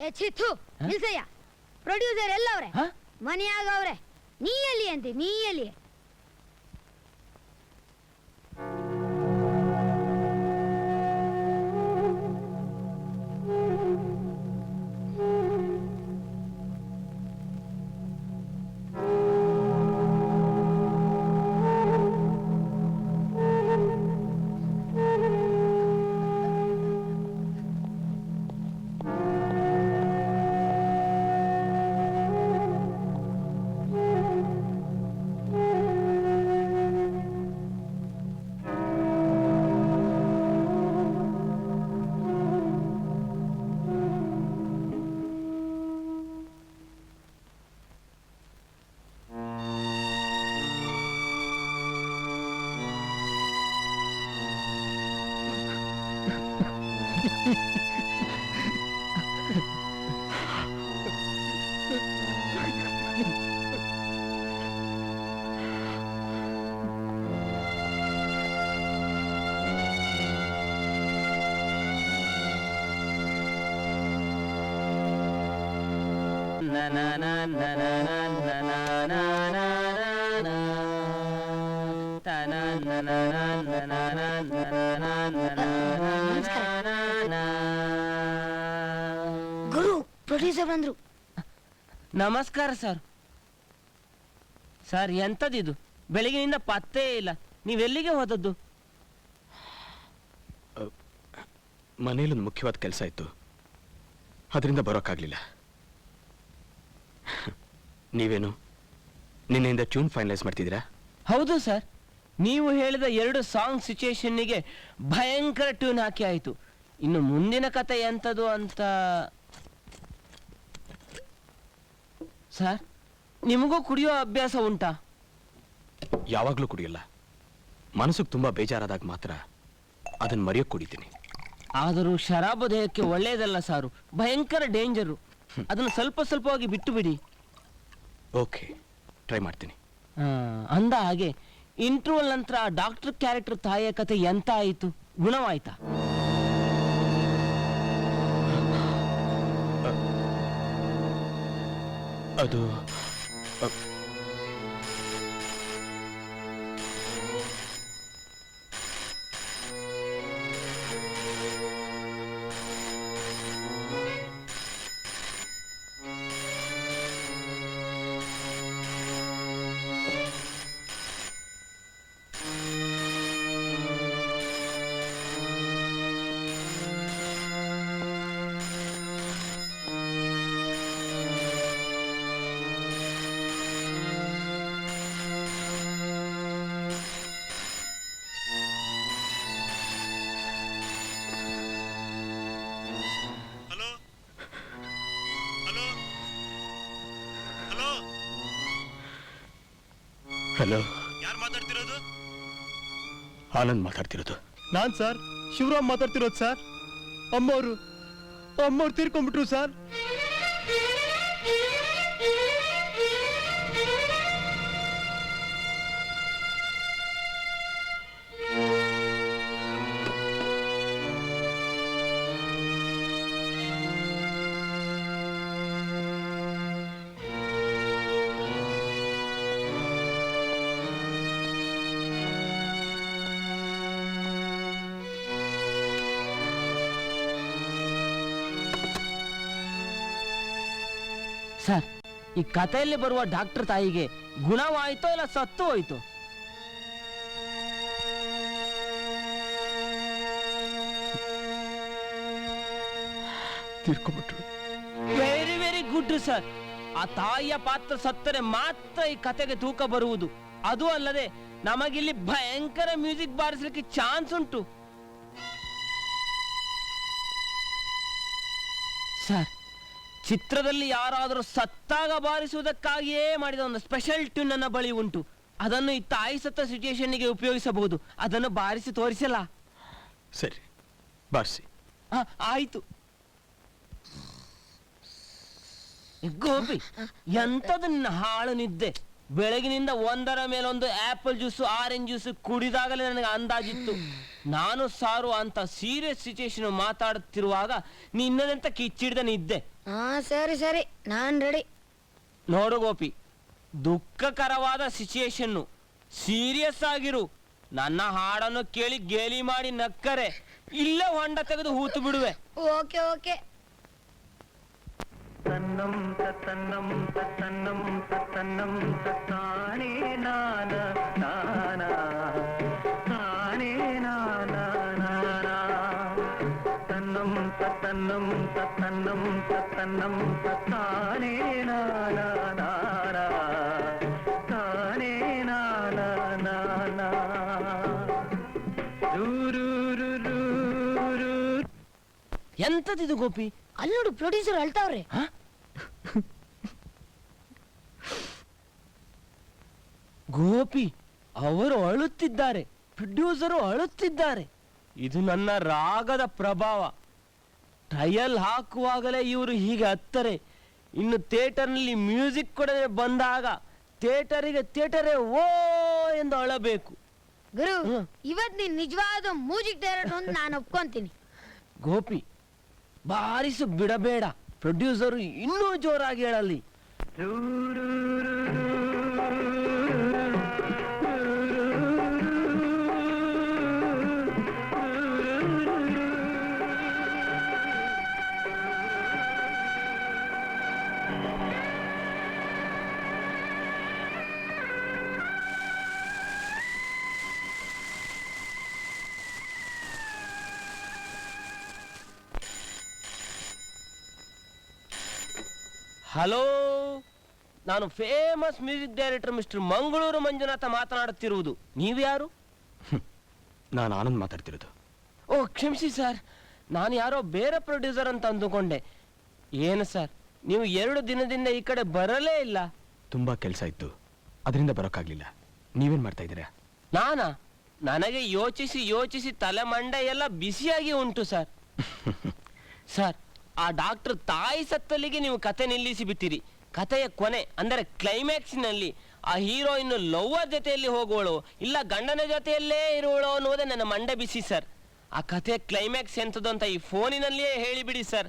ಏ ಚಿತ್ತು ನಿಲ್ಸಯ್ಯ. ಪ್ರೊಡ್ಯೂಸರ್ ಎಲ್ಲವ್ರೆ. ಮನೆಯಾಗ ಮನೆಯಾಗವ್ರೆ ನೀ ಎಲ್ಲಿ ಅಂತೆ ನೀ ಎಲ್ಲಿ? ಗುರು ಪ್ರೊಡ್ಯೂಸರ್ ಬಂದ್ರು. ನಮಸ್ಕಾರ ಸರ್. ಸರ್ ಎಂಥದ್ದಿದು? ಬೆಳಗಿನಿಂದ ಪತ್ತೆ ಇಲ್ಲ. ನೀವೆಲ್ಲಿಗೆ ಹೋದದ್ದು? ಮನೇಲೊಂದು ಮುಖ್ಯವಾದ ಕೆಲಸ ಇತ್ತು. ಅದರಿಂದ ಬರೋಕ್ಕಾಗಲಿಲ್ಲ. ನೀವೇನು? ನಿನ್ನೆಯಿಂದ ಟ್ಯೂನ್ ಫೈನಲೈಸ್ ಮಾಡ್ತಿದ್ದೀರಾ? ಹೌದು ಸರ್. ನೀವು ಹೇಳಿದ ಎರಡು ಸಾಂಗ್ ಸಿಚುಯೇಷನ್ನಿಗೆ ಭಯಂಕರ ಟ್ಯೂನ್ ಹಾಕಿ ಆಯಿತು. ಇನ್ನು ಮುಂದಿನ ಕತೆ ಎಂಥದ್ದು ಅಂತ ಸರ್ ನಿಮಗೂ ಕುಡಿಯೋ ಅಭ್ಯಾಸ ಉಂಟಾ? ಯಾವಾಗಲೂ ಕುಡಿಯಲ್ಲ. ಮನಸ್ಸಿಗೆ ತುಂಬ ಬೇಜಾರಾದಾಗ ಮಾತ್ರ ಅದನ್ನು ಮರೆಯೋಕೆ ಕುಡಿತೀನಿ. ಆದರೂ ಶರಾಬು ದೇಹಕ್ಕೆ ಒಳ್ಳೆಯದಲ್ಲ ಸಾರು. ಭಯಂಕರ ಡೇಂಜರು ಅದನ್ನು ಸ್ವಲ್ಪ ಸ್ವಲ್ಪವಾಗಿ ಬಿಟ್ಟು ಬಿಡಿ ಓಕೆ ಟ್ರೈ ಮಾಡ್ತೀನಿ. ಆ, ಅಂದ ಹಾಗೆ ಇಂಟರ್ವಲ್ ನಂತರ ಡಾಕ್ಟರ್ ಕ್ಯಾರೆಕ್ಟರ್ ತಾಯಿಯ ಕತೆ ಎಂತ ಆಯಿತು? ಗುಣವಾಯ್ತಾ? ಅದು ಅ, ಹಲೋ. ಯಾರು ಮಾತಾಡ್ತಿರೋದು? ಆನಂದ್ ಮಾತಾಡ್ತಿರೋದು. ನಾನ್ ಸರ್ ಶಿವರಾಮ್ ಮಾತಾಡ್ತಿರೋದು ಸರ್. ಅಮ್ಮವ್ರು ಅಮ್ಮವ್ರು ತೀರ್ಕೊಂಡ್ಬಿಟ್ರು ಸರ್. ಸರ್ ಈ ಕಥೆಯಲ್ಲಿ ಬರುವ ಡಾಕ್ಟರ್ ತಾಯಿಗೆ ಗುಣವಾಯಿತೋ ಇಲ್ಲ ಸತ್ತು ಹೋಯ್ತು ವೆರಿ ವೆರಿ ಗುಡ್ ಸರ್ ಆ ತಾಯಿಯ ಪಾತ್ರ ಸತ್ತರೆ ಮಾತ್ರ ಈ ಕತೆಗೆ ತೂಕ ಬರುವುದು. ಅದು ಅಲ್ಲದೆ ನಮಗಿಲ್ಲಿ ಭಯಂಕರ ಮ್ಯೂಸಿಕ್ ಬಾರಿಸಲಿಕ್ಕೆ ಚಾನ್ಸ್ ಉಂಟು. ಸರ್ ಚಿತ್ರದಲ್ಲಿ ಯಾರಾದರೂ ಸತ್ತಾಗ ಬಾರಿಸುವುದಕ್ಕಾಗಿಯೇ ಮಾಡಿದ ಒಂದು ಸ್ಪೆಷಲ್ ಟ್ಯೂನ್ ನನ್ನ ಬಳಿ ಉಂಟು. ಅದನ್ನು ಇತ್ತ ತಾಯಿ ಸತ್ತ ಸಿಚುಯೇಷನ್ಗೆ ಉಪಯೋಗಿಸಬಹುದು. ಅದನ್ನು ಬಾರಿಸಿ ತೋರಿಸಲ್ಲ? ಸರಿ ಬಾರಿಸಿ. ಆ, ಆಯ್ತು. ಗೋಪಿ ಎಂತದನ್ನ ನಿನ್ನ ಹಾಳು ನಿದ್ದೆ. ಬೆಳಗಿನಿಂದ ಒಂದರ ಮೇಲೊಂದು ಆಪಲ್ ಜ್ಯೂಸು ಆರೆಂಜ್ ಜ್ಯೂಸು ಕುಡಿದಾಗಲೇ ನನಗೆ ಅಂದಾಜಿತ್ತು. ನಾನು ಸಾರು ಅಂತ ಸೀರಿಯಸ್ ಸಿಚುಯೇಷನ್ ಮಾತಾಡುತ್ತಿರುವಾಗ ನಿನ್ನದಂತ ಕಿಚ್ಚಿಡ್ದ ನಿದ್ದೆ. ಹಾ ಸರಿ ಸರಿ. ನಾನ್ ರೆಡಿ ನೋಡು ಗೋಪಿ ದುಃಖಕರವಾದ ಸಿಚುಯೇಷನ್ನು ಸೀರಿಯಸ್ ಆಗಿರು. ನನ್ನ ಹಾಡನ್ನು ಕೇಳಿ ಗೇಲಿ ಮಾಡಿ ನಕ್ಕರೆ. ಇಲ್ಲ ಹೊಂಡ ತೆಗೆದು ಹೂತು ಬಿಡುವೆ. Okay okay. ತನ್ನಂ ತನ್ನಂ ತನ್ನಂ ತನ್ನಂ ತಾನೇ ನಾನ ನಾನ. ತನ್ನಂ ತನ್ನಂ ತನ್ನಂ ತನ್ನಂ ತಾನೇ ನಾನ ನಾನ ತಾನೇ ನಾನ ನಾನ ರೂ ಎಂತದಿದು ಗೋಪಿ? ಅಲ್ಲಿ ನೋಡು ಪ್ರೊಡ್ಯೂಸರ್ ಅಳ್ತಾವ್ರೆ. ಗೋಪಿ ಅವರು ಅಳುತ್ತಿದ್ದಾರೆ. ಪ್ರೊಡ್ಯೂಸರು ಅಳುತ್ತಿದ್ದಾರೆ. ಇದು ನನ್ನ ರಾಗದ ಪ್ರಭಾವ. ಟ್ರಯಲ್ ಹಾಕುವಾಗಲೇ ಇವರು ಹೀಗೆ ಹತ್ತರೆ. ಇನ್ನು ಥಿಯೇಟರ್ನಲ್ಲಿ ಮ್ಯೂಸಿಕ್ ಕೊಡದೆ ಬಂದಾಗ ಥಿಯೇಟರಿಗೆ ಥಿಯೇಟರೇ ಓ ಎಂದು ಅಳಬೇಕು. ಗುರು ಇವತ್ತು ಇವತ್ ನೀನ್ ನಿಜವಾದ ಮ್ಯೂಸಿಕ್ ಡೈರೆಕ್ಟರ್ ಅಂತ ನಾನು ಒಪ್ಕೊಂತೀನಿ. ಗೋಪಿ ಬಾರಿಸು ಬಿಡಬೇಡ. ಪ್ರೊಡ್ಯೂಸರು ಇನ್ನೂ ಜೋರಾಗಿ ಹೇಳಲಿ. ಹಲೋ? ನಾನು famous music director mister Mangaluru Manjunatha ಮಾತನಾಡುತ್ತಿರುವುದು. ನೀವು ಯಾರು? ನಾನು ಆನಂದ್ ಮಾತಾಡ್ತಿರೋದು. ಓ ಕ್ಷಮಿಸಿ ಸರ್ ನಾನು ಯಾರೋ ಬೇರೆ ಪ್ರೊಡ್ಯೂಸರ್ ಅಂತ ಅಂದುಕೊಂಡೆ. ಏನು ಸರ್ ನೀವು ಎರಡು ದಿನದಿಂದ ಈ ಕಡೆ ಬರಲೇ ಇಲ್ಲ. ತುಂಬಾ ಕೆಲಸ ಇತ್ತು. ಅದರಿಂದ ಬರೋಕ್ಕಾಗಲಿಲ್ಲ. ನೀವೇನು ಮಾಡ್ತಾ ಇದ್ದೀರಾ? ನಾನಾ? ನನಗೆ ಯೋಚಿಸಿ ಯೋಚಿಸಿ ತಲೆ ಮಂಡೆ ಎಲ್ಲ ಬಿಸಿಯಾಗಿ ಉಂಟು ಸರ್ ಸರ್ ಆ ಡಾಕ್ಟರ್ ತಾಯಿ ಸತ್ತಲ್ಲಿಗೆ ನೀವು ಕತೆ ನಿಲ್ಲಿಸಿ ಬಿಟ್ಟಿರಿ. ಕಥೆಯ ಕೊನೆ ಅಂದರೆ ಕ್ಲೈಮ್ಯಾಕ್ಸ್ನಲ್ಲಿ ಆ ಹೀರೋಯಿನ್ ಲವ್ವರ್ ಜೊತೆಯಲ್ಲಿ ಹೋಗುವಳು ಇಲ್ಲ ಗಂಡನ ಜೊತೆಯಲ್ಲೇ ಇರುವಳು ಅನ್ನೋದೇ ನನ್ನ ಮಂಡೆ ಬಿಸಿ ಸರ್. ಆ ಕಥೆ ಕ್ಲೈಮ್ಯಾಕ್ಸ್ ಎಂಥದ್ದು ಅಂತ ಈ ಫೋನಿನಲ್ಲಿಯೇ ಹೇಳಿಬಿಡಿ ಸರ್.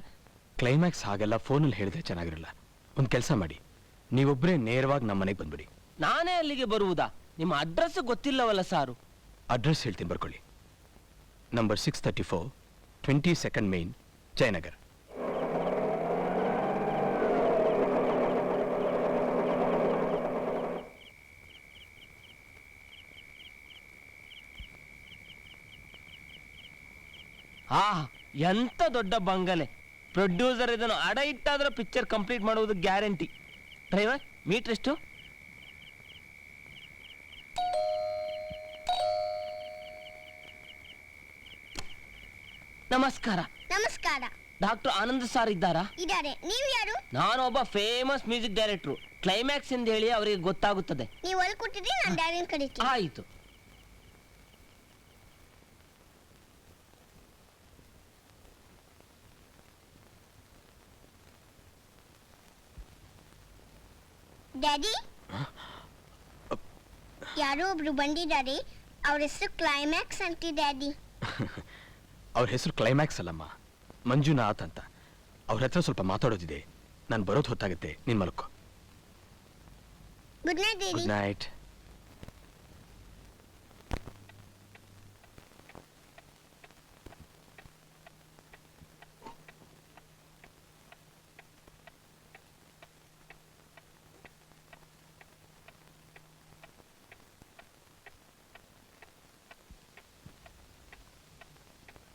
ಕ್ಲೈಮ್ಯಾಕ್ಸ್ ಹಾಗೆಲ್ಲ ಫೋನಲ್ಲಿ ಹೇಳಿದ್ರೆ ಚೆನ್ನಾಗಿರಲ್ಲ. ಒಂದು ಕೆಲಸ ಮಾಡಿ. ನೀವೊಬ್ಬರೇ ನೇರವಾಗಿ ನಮ್ಮ ಮನೆಗೆ ಬಂದ್ಬಿಡಿ. ನಾನೇ ಅಲ್ಲಿಗೆ ಬರುವುದಾ? ನಿಮ್ಮ ಅಡ್ರೆಸ್ ಗೊತ್ತಿಲ್ಲವಲ್ಲ ಸಾರು. ಅಡ್ರೆಸ್ ಹೇಳ್ತೀನಿ ಬರ್ಕೊಳ್ಳಿ. Number six thirty four twenty second main Jayanagar. ಆ ಎಂತ ದೊಡ್ಡ ಬಂಗಲೆ. ಪ್ರೊಡ್ಯೂಸರ್ ಇದನ್ನು ಅಡ ಇಟ್ಟಾದ್ರೆ ಪಿಕ್ಚರ್ ಕಂಪ್ಲೀಟ್ ಮಾಡುವುದು ಗ್ಯಾರಂಟಿ ಡ್ರೈವರ್ ಮೀಟರ್ ಎಷ್ಟು? ನಮಸ್ಕಾರ. ನಮಸ್ಕಾರ. ಡಾಕ್ಟರ್ ಆನಂದ್ ಸರ್ ಇದ್ದಾರಾ? ಇದ್ದಾರೆ. ನೀವು ಯಾರು? ನಾನು ಒಬ್ಬ ಫೇಮಸ್ ಮ್ಯೂಸಿಕ್ ಡೈರೆಕ್ಟ್ರು ಕ್ಲೈಮ್ಯಾಕ್ಸ್ ಎಂದು ಹೇಳಿ ಅವರಿಗೆ ಗೊತ್ತಾಗುತ್ತದೆ. ನೀವು ಅಲ್ಲಿ ಕೊಟ್ಟಿದ್ರೆ ನಾನು ಆಯಿತು. ಡ್ಯಾಡಿ ಯಾರೋ ಒಬ್ರು ಬಂದಿದ್ದಾರೆ ಅವ್ರ ಹೆಸರು ಕ್ಲೈಮ್ಯಾಕ್ಸ್ ಅಂತಿ ಡ್ಯಾಡಿ ಅವ್ರ ಹೆಸರು ಕ್ಲೈಮ್ಯಾಕ್ಸ್ ಅಲ್ಲಮ್ಮ. ಮಂಜುನಾಥ್ ಅಂತ. ಅವ್ರ ಹತ್ರ ಸ್ವಲ್ಪ ಮಾತಾಡೋದಿದೆ. ನಾನು ಬರೋದು ಹೊತ್ತಾಗುತ್ತೆ. ನಿನ್ ಮಲ್ಕೋ. Good night daddy good night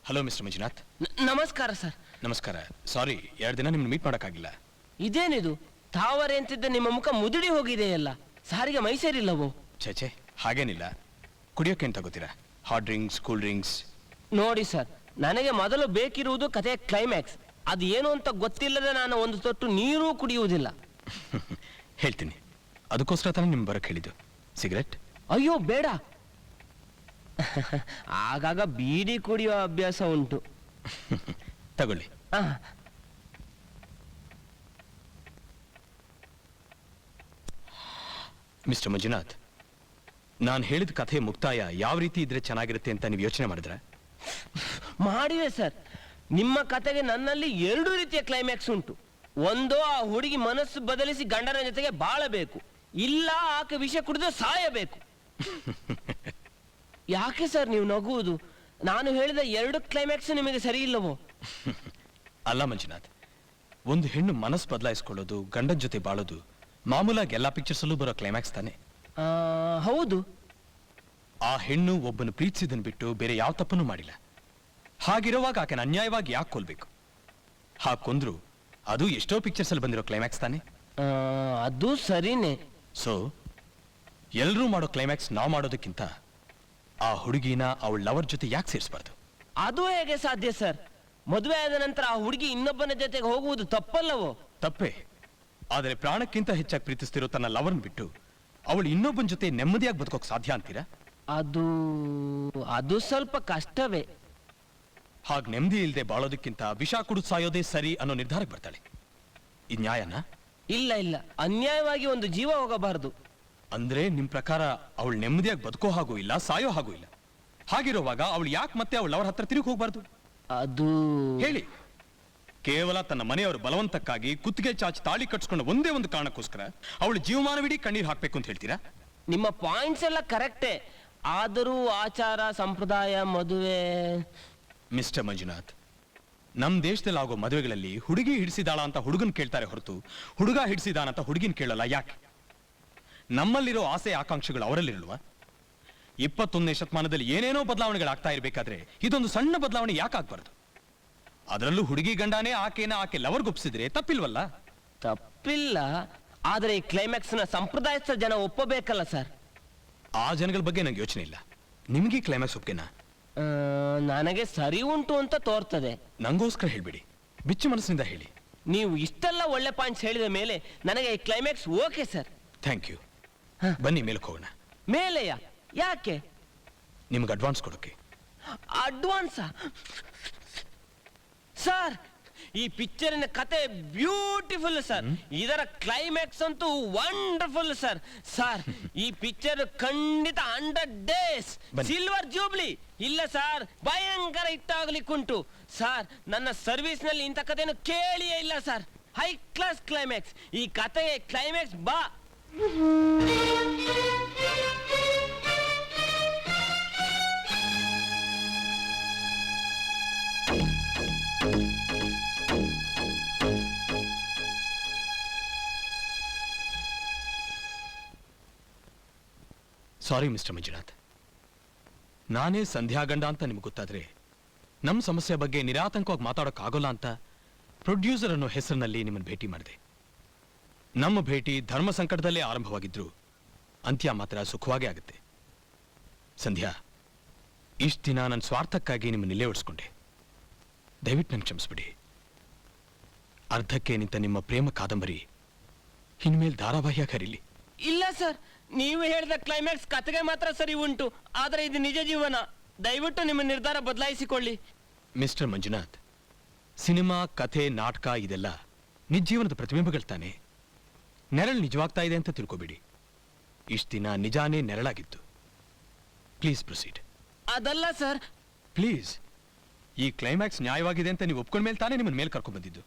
hello mister Manjunath. ನಮಸ್ಕಾರ ಸರ್ ನಮಸ್ಕಾರ. ಸಾರಿ ಎರಡು ದಿನ ನಿಮ್ಗೆ ಮೀಟ್ ಮಾಡೋಕ್ಕಾಗಿಲ್ಲ. ಇದೇನಿದು? ತಾವರೆ ಅಂತಿದ್ದ ನಿಮ್ಮ ಮುಖ ಮುದುಡಿ ಹೋಗಿದೆಯಲ್ಲ. ಸಾರಿಗೆ ಮೈ ಸೇರಿಲ್ಲವೋ ಛೇ ಹಾಗೇನಿಲ್ಲ. ಕುಡಿಯೋಕೆ ಏನು ತಗೋತೀರಾ ಹಾಟ್ ಡ್ರಿಂಕ್ಸ್ ಕೂಲ್ ಡ್ರಿಂಕ್ಸ್ ನೋಡಿ ಸರ್ ನನಗೆ ಮೊದಲು ಬೇಕಿರುವುದು ಕಥೆಯ ಕ್ಲೈಮ್ಯಾಕ್ಸ್ ಅದು ಏನು ಅಂತ ಗೊತ್ತಿಲ್ಲದೆ ನಾನು ಒಂದು ತೊಟ್ಟು ನೀರೂ ಕುಡಿಯುವುದಿಲ್ಲ. ಹೇಳ್ತೀನಿ. ಅದಕ್ಕೋಸ್ಕರ ತಾನೇ ನಿಮ್ಗೆ ಬರೋಕ್ಕೆ ಹೇಳಿದ್ದು. ಸಿಗರೆಟ್ ಅಯ್ಯೋ ಬೇಡ. ಆಗಾಗ ಬೀಡಿ ಕುಡಿಯುವ ಅಭ್ಯಾಸ ಉಂಟು. ತಗೊಳ್ಳಿ. ಆ, ಮಿಸ್ಟರ್ ಮಂಜುನಾಥ್ ನಾನು ಹೇಳಿದ ಕಥೆ ಮುಕ್ತಾಯ ಯಾವ ರೀತಿ ಇದ್ರೆ ಚೆನ್ನಾಗಿರುತ್ತೆ ಅಂತ ನೀವು ಯೋಚನೆ ಮಾಡಿದ್ರೆ? ಮಾಡಿದೆ ಸರ್. ನಿಮ್ಮ ಕತೆಗೆ ನನ್ನಲ್ಲಿ ಎರಡು ರೀತಿಯ ಕ್ಲೈಮ್ಯಾಕ್ಸ್ ಉಂಟು. ಒಂದೋ ಆ ಹುಡುಗಿ ಮನಸ್ಸು ಬದಲಿಸಿ ಗಂಡನ ಜೊತೆಗೆ ಬಾಳಬೇಕು. ಇಲ್ಲ ಆಕೆ ವಿಷ ಕುಡಿದು ಸಾಯಬೇಕು. ಯಾಕೆ ಸರ್ ನೀವು ನಗುವುದು? ನಾನು ಹೇಳಿದ ಎರಡು ಕ್ಲೈಮ್ಯಾಕ್ಸ್ ನಿಮಗೆ ಸರಿ ಇಲ್ಲವೋ? ಅಲ್ಲ ಮಂಜುನಾಥ್ ಒಂದು ಹೆಣ್ಣು ಮನಸ್ಸು ಬದಲಾಯಿಸ್ಕೊಳ್ಳೋದು ಗಂಡನ ಜೊತೆ ಬಾಳೋದು ಮಾಮೂಲಾಗಿ ಎಲ್ಲಾ ಪಿಕ್ಚರ್ಸಲ್ಲೂ ಬರೋ ಕ್ಲೈಮ್ಯಾಕ್ಸ್ ತಾನೆ? ಆ, ಹೌದು. ಆ ಹೆಣ್ಣು ಒಬ್ಬನು ಪ್ರೀತಿಸಿದನ್ ಬಿಟ್ಟು ಬೇರೆ ಯಾವ ತಪ್ಪನ್ನು ಮಾಡಿಲ್ಲ. ಹಾಗಿರುವಾಗ ಆಕೆನ ಅನ್ಯಾಯವಾಗಿ ಯಾಕೆ ಕೊಲ್ಬೇಕು? ಹಾಗೆ ಕೊಂದ್ರು ಅದು ಎಷ್ಟೋ ಪಿಕ್ಚರ್ಸಲ್ಲಿ ಬಂದಿರೋ ಕ್ಲೈಮ್ಯಾಕ್ಸ್ ತಾನೆ? ಆ, ಅದು ಸರಿನೇ. ಸೊ ಎಲ್ಲರೂ ಮಾಡೋ ಕ್ಲೈಮ್ಯಾಕ್ಸ್ ನಾವು ಮಾಡೋದಕ್ಕಿಂತ ಆ ಹುಡುಗಿನ ಅವಳ ಲವರ್ ಜೊತೆ ಯಾಕೆ ಸೇರಿಸಬಾರ್ದು? ಅದು ಹೇಗೆ ಸಾಧ್ಯ ಸರ್? ಮದುವೆ ಆದ ನಂತರ ಆ ಹುಡುಗಿ ಇನ್ನೊಬ್ಬನ ಜೊತೆಗೆ ಹೋಗುವುದು ತಪ್ಪಲ್ಲವೋ? ತಪ್ಪೇ. ಆದರೆ ಪ್ರಾಣಕ್ಕಿಂತ ಹೆಚ್ಚಾಗಿ ಪ್ರೀತಿಸ್ತಿರೋ ತನ್ನ ಲವರ್ನ ಬಿಟ್ಟು ಅವಳು ಇನ್ನೊಬ್ಬನ ಜೊತೆ ನೆಮ್ಮದಿಯಾಗಿ ಬದುಕೋಕ್ ಸಾಧ್ಯ ಅಂತೀರಾ? ಅದು ಅದು ಸ್ವಲ್ಪ ಕಷ್ಟವೇ. ಹಾಗೆ ನೆಮ್ಮದಿ ಇಲ್ಲದೆ ಬಾಳೋದಕ್ಕಿಂತ ವಿಷ ಕುಡಿದು ಸಾಯೋದೇ ಸರಿ ಅನ್ನೋ ನಿರ್ಧಾರಕ್ಕೆ ಬರ್ತಾಳೆ. ಇದು ನ್ಯಾಯನಾ ಇಲ್ಲ ಇಲ್ಲ. ಅನ್ಯಾಯವಾಗಿ ಒಂದು ಜೀವ ಹೋಗಬಾರದು. ಅಂದ್ರೆ ನಿಮ್ ಪ್ರಕಾರ ಅವಳು ನೆಮ್ಮದಿಯಾಗಿ ಬದುಕೋ ಹಾಗೂ ಇಲ್ಲ ಸಾಯೋ ಹಾಗೂ ಇಲ್ಲ? ಹಾಗಿರುವಾಗ ಅವಳು ಯಾಕೆ ಮತ್ತೆ ಅವಳು ಅವ್ರ ಹತ್ರ ತಿರುಗಿ ಹೋಗ್ಬಾರ್ದು? ಅದು ಹೇಳಿ. ಕೇವಲ ತನ್ನ ಮನೆಯವರ ಬಲವಂತಕ್ಕಾಗಿ ಕುತ್ತಿಗೆ ಚಾಚಿ ತಾಳಿ ಕಟ್ಸ್ಕೊಂಡ ಒಂದೇ ಒಂದು ಕಾರಣಕ್ಕೋಸ್ಕರ ಅವಳು ಜೀವಮಾನವಿಡೀ ಕಣ್ಣೀರು ಹಾಕ್ಬೇಕು ಅಂತ ಹೇಳ್ತೀರಾ? ನಿಮ್ಮ ಪಾಯಿಂಟ್ಸ್ ಎಲ್ಲ ಕರೆಕ್ಟೇ ಆದರೂ ಆಚಾರ ಸಂಪ್ರದಾಯ ಮದುವೆ. ಮಿಸ್ಟರ್ ಮಂಜುನಾಥ್ ನಮ್ ದೇಶದಲ್ಲಿ ಆಗೋ ಮದುವೆಗಳಲ್ಲಿ ಹುಡುಗಿ ಹಿಡಿಸಿದಾಳ ಅಂತ ಹುಡುಗನ್ ಕೇಳ್ತಾರೆ ಹೊರತು ಹುಡುಗ ಹಿಡಿಸಿದಾನ ಅಂತ ಹುಡುಗಿನ ಕೇಳಲ್ಲ ಯಾಕೆ? ನಮ್ಮಲ್ಲಿರೋ ಆಸೆ ಆಕಾಂಕ್ಷೆಗಳು ಅವರಲ್ಲಿರಲ್ವಾ? ಇಪ್ಪತ್ತೊಂದನೇ ಶತಮಾನದಲ್ಲಿ ಏನೇನೋ ಬದಲಾವಣೆಗಳಾಗ್ತಾ ಇರಬೇಕಾದ್ರೆ ಇದೊಂದು ಸಣ್ಣ ಬದಲಾವಣೆ ಯಾಕೆ ಆಗ್ಬಾರ್ದು? ಅದರಲ್ಲೂ ಹುಡುಗಿ ಗಂಡನೇ ಆಕೆನ ಆಕೆ ಲವರ್ ಗುಪ್ಸಿದ್ರೆ ತಪ್ಪಿಲ್ವಲ್ಲ? ತಪ್ಪಿಲ್ಲ. ಆದರೆ ಈ ಕ್ಲೈಮ್ಯಾಕ್ಸ್ನ ಸಂಪ್ರದಾಯಸ್ಥ ಜನ ಒಪ್ಪಬೇಕಲ್ಲ ಸರ್. ಆ ಜನಗಳ ಬಗ್ಗೆ ನಂಗೆ ಯೋಚನೆ ಇಲ್ಲ. ನಿಮ್ಗೆ ಕ್ಲೈಮ್ಯಾಕ್ಸ್ ಒಪ್ಗೆನಾ ಆ, ನನಗೆ ಸರಿ ಉಂಟು ಅಂತ ತೋರ್ತದೆ. ನಂಗೋಸ್ಕರ ಹೇಳ್ಬಿಡಿ. ಬಿಚ್ಚು ಮನಸ್ಸಿನಿಂದ ಹೇಳಿ. ನೀವು ಇಷ್ಟೆಲ್ಲ ಒಳ್ಳೆ ಪಾಯಿಂಟ್ಸ್ ಹೇಳಿದ ಮೇಲೆ ನನಗೆ ಈ climax okay sir thank you ಬನ್ನಿ ಮೇಲ್ಕೋಣ ಹೋಗೋಣ. ಮೇಲೆಯ? ಯಾಕೆ? ನಿಮ್ಗೆ ಅಡ್ವಾನ್ಸ್ ಕೊಡೋಕೆ. ಅಡ್ವಾನ್ಸ್ ಸರ್ ಈ ಪಿಕ್ಚರಿನ ಕತೆ ಬ್ಯೂಟಿಫುಲ್ ಸರ್ ಇದರ ಕ್ಲೈಮ್ಯಾಕ್ಸ್ ಅಂತೂ ವಂಡರ್ಫುಲ್ ಸರ್ ಸರ್ ಈ ಪಿಕ್ಚರ್ ಖಂಡಿತ ಹಂಡ್ರೆಡ್ ಡೇಸ್. ಸಿಲ್ವರ್ ಜೂಬ್ಲಿ ಇಲ್ಲ ಸರ್ ಭಯಂಕರ ಹಿಟ್ಟಾಗ್ಲಿಕ್ಕುಂಟು ಸರ್ ನನ್ನ ಸರ್ವಿಸ್ನಲ್ಲಿ ಇಂಥ ಕಥೆಯನ್ನು ಕೇಳಿಯೇ ಇಲ್ಲ ಸರ್ ಹೈ ಕ್ಲಾಸ್ ಕ್ಲೈಮ್ಯಾಕ್ಸ್ ಈ ಕಥೆಗೆ ಕ್ಲೈಮ್ಯಾಕ್ಸ್ ಬಾ. Sorry, mister Manjunath. ನಾನೇ ಸಂಧ್ಯಾ ಗಂಡ ಅಂತ ನಿಮ್ಗೆ ಗೊತ್ತಾದ್ರೆ ನಮ್ಮ ಸಮಸ್ಯೆ ಬಗ್ಗೆ ನಿರಾತಂಕವಾಗಿ ಮಾತಾಡೋಕ್ಕಾಗೋಲ್ಲ ಅಂತ ಪ್ರೊಡ್ಯೂಸರ್ ಅನ್ನೋ ಹೆಸರಿನಲ್ಲಿ ನಿಮ್ಮನ್ನು ಭೇಟಿ ಮಾಡಿದೆ. ನಮ್ಮ ಭೇಟಿ ಧರ್ಮ ಸಂಕಟದಲ್ಲೇ ಆರಂಭವಾಗಿದ್ರು. ಅಂತ್ಯ ಮಾತ್ರ ಸುಖವಾಗೇ ಆಗುತ್ತೆ. ಸಂಧ್ಯಾ ಇಷ್ಟು ದಿನ ನನ್ನ ಸ್ವಾರ್ಥಕ್ಕಾಗಿ ನಿಮ್ಮ ನಿಲ್ಲೇ ಉಳಿಸ್ಕೊಂಡೆ ದಯವಿಟ್ಟು ನಂಗೆ ಕ್ಷಮಿಸ್ಬಿಡಿ. ಅರ್ಧಕ್ಕೆ ನಿಂತ ನಿಮ್ಮ ಪ್ರೇಮ ಕಾದಂಬರಿ ಇನ್ಮೇಲೆ ಧಾರಾವಾಹಿಯಾಗಿ ಕರೀಲಿ ಇಲ್ಲ ಸರ್ ನೀವು ಹೇಳಿದ ಕ್ಲೈಮ್ಯಾಕ್ಸ್ ಕತೆಗೆ ಮಾತ್ರ ಸರಿ ಉಂಟು. ಆದರೆ ಇದು ನಿಜ ಜೀವನ. ದಯವಿಟ್ಟು ನಿಮ್ಮ ನಿರ್ಧಾರ ಬದಲಾಯಿಸಿಕೊಳ್ಳಿ. ಮಿಸ್ಟರ್ ಮಂಜುನಾಥ್ ಸಿನಿಮಾ ಕಥೆ ನಾಟಕ ಇದೆಲ್ಲ ನಿಜ ಜೀವನದ ಪ್ರತಿಬಿಂಬಗಳು ತಾನೆ? ನೆರಳು ನಿಜವಾಗ್ತಾ ಇದೆ ಅಂತ ತಿಳ್ಕೊಬೇಡಿ. ಇಷ್ಟು ದಿನ ನಿಜಾನೇ ನೆರಳಾಗಿತ್ತು. ಪ್ಲೀಸ್ ಪ್ರೊಸೀಡ್ ಅದಲ್ಲ ಸರ್. ಪ್ಲೀಸ್ ಈ ಕ್ಲೈಮ್ಯಾಕ್ಸ್ ನ್ಯಾಯವಾಗಿದೆ ಅಂತ ನೀವು ಒಪ್ಕೊಂಡ ಮೇಲೆ ತಾನೇ ನಿಮ್ಮನ್ನ ಮೇಲೆ ಕರ್ಕೊಂಡ್ ಬಂದಿದ್ದು.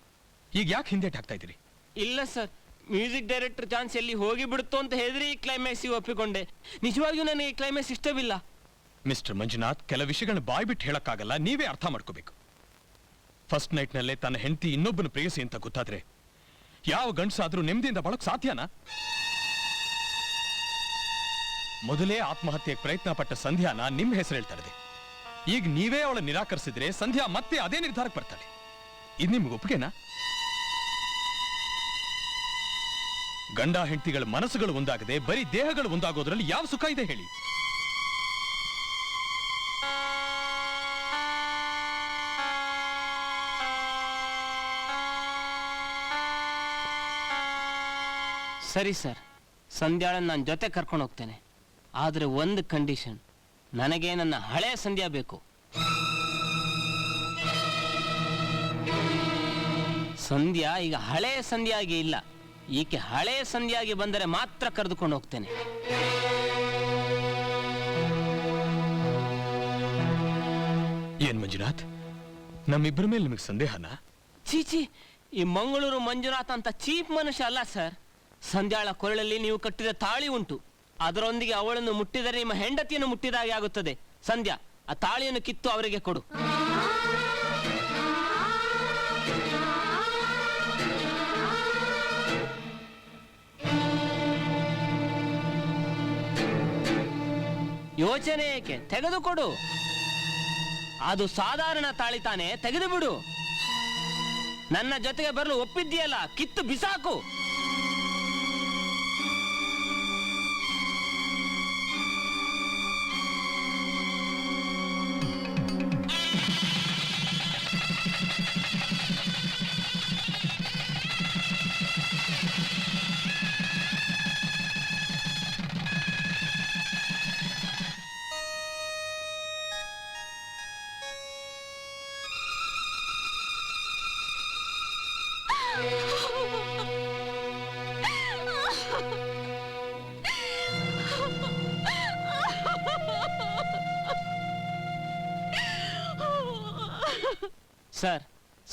ಈಗ ಯಾಕೆ ಹಿಂದೆ ಹಾಕ್ತಾ ಇದ್ದೀರಿ? ಇಲ್ಲ ಸರ್. ಮ್ಯೂಸಿಕ್ ಡೈರೆಕ್ಟರ್ ಚಾನ್ಸ್ ಎಲ್ಲಿ ಹೋಗಿ ಬಿಡುತ್ತೋ ಅಂತ ಹೇಳಿದ್ರೆ ಈ ಕ್ಲೈಮ್ಯಾಕ್ಸ್ ಒಪ್ಪಿಕೊಂಡೆ. ನಿಜವಾಗಿಯೂ ನನಗೆ ಈ ಕ್ಲೈಮ್ಯಾಕ್ಸ್ ಇಷ್ಟವಿಲ್ಲ. ಮಿಸ್ಟರ್ ಮಂಜುನಾಥ್ ಕೆಲ ವಿಷಯಗಳನ್ನ ಬಾಯ್ ಬಿಟ್ಟು ಹೇಳಕ್ಕಾಗಲ್ಲ. ನೀವೇ ಅರ್ಥ ಮಾಡ್ಕೋಬೇಕು. ಫಸ್ಟ್ ನೈಟ್ನಲ್ಲೇ ತನ್ನ ಹೆಂಡತಿ ಇನ್ನೊಬ್ಬನ ಪ್ರೇಯಸಿ ಅಂತ ಗೊತ್ತಾದ್ರೆ ಯಾವ ಗಂಡಸಾದ್ರೂ ನೆಮ್ಮದಿಯಿಂದ ಬಳಕ್ ಸಾಧ್ಯನಾ? ಮೊದಲೇ ಆತ್ಮಹತ್ಯೆಗೆ ಪ್ರಯತ್ನ ಪಟ್ಟ ಸಂಧ್ಯಾನ ನಿಮ್ ಹೆಸರು ಹೇಳ್ತಾ ಈಗ ನೀವೇ ಅವಳ ನಿರಾಕರಿಸಿದ್ರೆ ಸಂಧ್ಯಾ ಮತ್ತೆ ಅದೇ ನಿರ್ಧಾರಕ್ಕೆ ಬರ್ತಾಳೆ ಇದು ನಿಮ್ಗೆ ಒಪ್ಪಿಗೆನಾ? ಗಂಡ ಹೆಂಡತಿಗಳ ಮನಸ್ಸುಗಳು ಒಂದಾಗದೆ ಬರೀ ದೇಹಗಳು ಒಂದಾಗೋದ್ರಲ್ಲಿ ಯಾವ ಸುಖ ಇದೆ ಹೇಳಿ. ಸರಿ ಸರ್. ಸಂಧ್ಯಾಳನ್ನ ನಾನು ಜೊತೆ ಕರ್ಕೊಂಡು ಹೋಗ್ತೇನೆ. ಆದರೆ ಒಂದು ಕಂಡೀಷನ್ ನನಗೆ ನನ್ನ ಹಳೆಯ ಸಂಧ್ಯಾ ಬೇಕು. ಸಂಧ್ಯಾ ಈಗ ಹಳೆಯ ಸಂಧ್ಯಾಗಿ ಇಲ್ಲ. ಈಕೆ ಹಳೆಯ ಸಂಧ್ಯಾಗಿ ಬಂದರೆ ಮಾತ್ರ ಕರೆದುಕೊಂಡು ಹೋಗ್ತೇನೆ. ಏನ್ ಮಂಜುನಾಥ್? ನಮ್ಮಿಬ್ಬರ ಮೇಲೆ ನಿಮಗೆ ಸಂದೇಹನಾ? ಚೀಚಿ ಈ ಮಂಗಳೂರು ಮಂಜುನಾಥ್ ಅಂತ ಚೀಪ್ ಮನುಷ್ಯ ಅಲ್ಲ ಸರ್. ಸಂಧ್ಯಾಳ ಕೊರಳಲ್ಲಿ ನೀವು ಕಟ್ಟಿದ ತಾಳಿ ಉಂಟು. ಅದರೊಂದಿಗೆ ಅವಳನ್ನು ಮುಟ್ಟಿದರೆ ನಿಮ್ಮ ಹೆಂಡತಿಯನ್ನು ಮುಟ್ಟಿದಾಗೆ ಆಗುತ್ತದೆ. ಸಂಧ್ಯಾ, ಆ ತಾಳಿಯನ್ನು ಕಿತ್ತು ಅವರಿಗೆ ಕೊಡು. ಯೋಚನೆ ಏಕೆ? ತೆಗೆದುಕೊಡು. ಅದು ಸಾಧಾರಣ ತಾಳಿ ತಾನೆ ತೆಗೆದು ಬಿಡು ನನ್ನ ಜೊತೆಗೆ ಬರಲು ಒಪ್ಪಿದ್ದೀಯಲ್ಲ, ಕಿತ್ತು ಬಿಸಾಕು.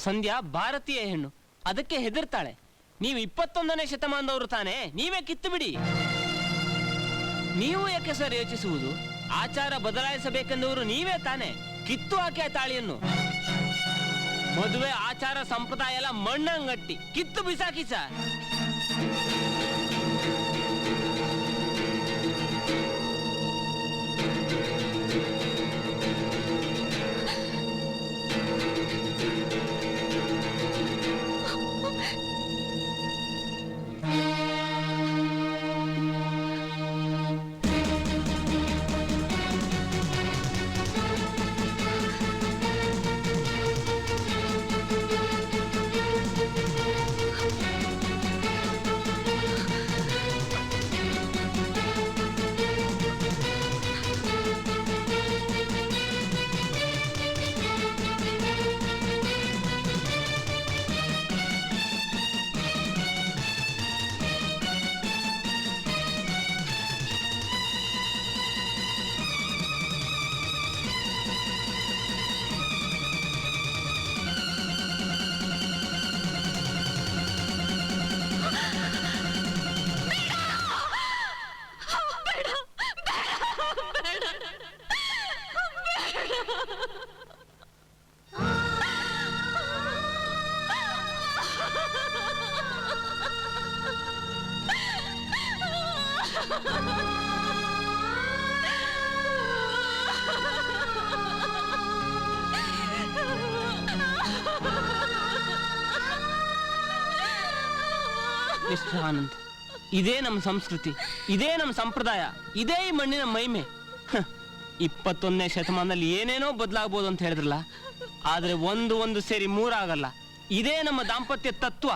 ಸಂಧ್ಯಾ ಭಾರತೀಯ ಹೆಣ್ಣು. ಅದಕ್ಕೆ ಹೆದರ್ತಾಳೆ. ನೀವು ಇಪ್ಪತ್ತೊಂದನೇ ಶತಮಾನದವರು ತಾನೇ, ನೀವೇ ಕಿತ್ತು ಬಿಡಿ ನೀವು ಯಾಕೆ ಸರ್ ಯೋಚಿಸುವುದು? ಆಚಾರ ಬದಲಾಯಿಸಬೇಕೆಂದವರು ನೀವೇ ತಾನೇ, ಕಿತ್ತು ಹಾಕಿ ಆ ತಾಳಿಯನ್ನು. ಮದುವೆ, ಆಚಾರ, ಸಂಪ್ರದಾಯ ಎಲ್ಲ ಮಣ್ಣಂಗಟ್ಟಿ. ಕಿತ್ತು ಬಿಸಾಕಿ ಸರ್. ಇದೇ ನಮ್ಮ ಸಂಸ್ಕೃತಿ, ಇದೇ ನಮ್ಮ ಸಂಪ್ರದಾಯ, ಇದೇ ಈ ಮಣ್ಣಿನ ಮಹಿಮೆ. ಇಪ್ಪತ್ತೊಂದನೇ ಶತಮಾನದಲ್ಲಿ ಏನೇನೋ ಬದಲಾಗ್ಬೋದು ಅಂತ ಹೇಳಿದ್ರಲ್ಲ, ಆದರೆ ಒಂದು ಒಂದು ಸೇರಿ ಮೂರಾಗಲ್ಲ. ಇದೇ ನಮ್ಮ ದಾಂಪತ್ಯ ತತ್ವ.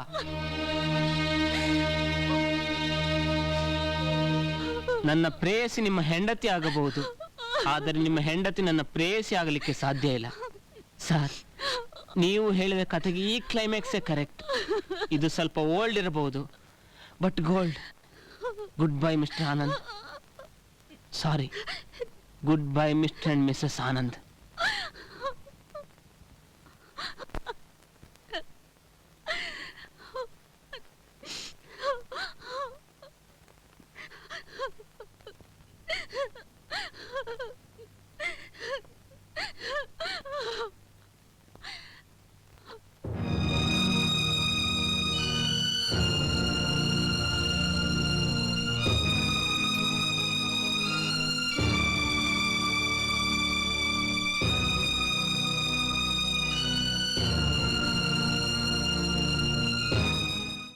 ನನ್ನ ಪ್ರೇಯಸಿ ನಿಮ್ಮ ಹೆಂಡತಿ ಆಗಬಹುದು, ಆದರೆ ನಿಮ್ಮ ಹೆಂಡತಿ ನನ್ನ ಪ್ರೇಯಸಿ ಆಗಲಿಕ್ಕೆ ಸಾಧ್ಯ ಇಲ್ಲ. ಸರ್, ನೀವು ಹೇಳಿದ ಕಥೆಗೆ ಈ ಕ್ಲೈಮ್ಯಾಕ್ಸೇ ಕರೆಕ್ಟ್ ಇದು ಸ್ವಲ್ಪ ಓಲ್ಡ್ ಇರಬಹುದು. But gold goodbye mister Anand sorry goodbye mister and Mrs Anand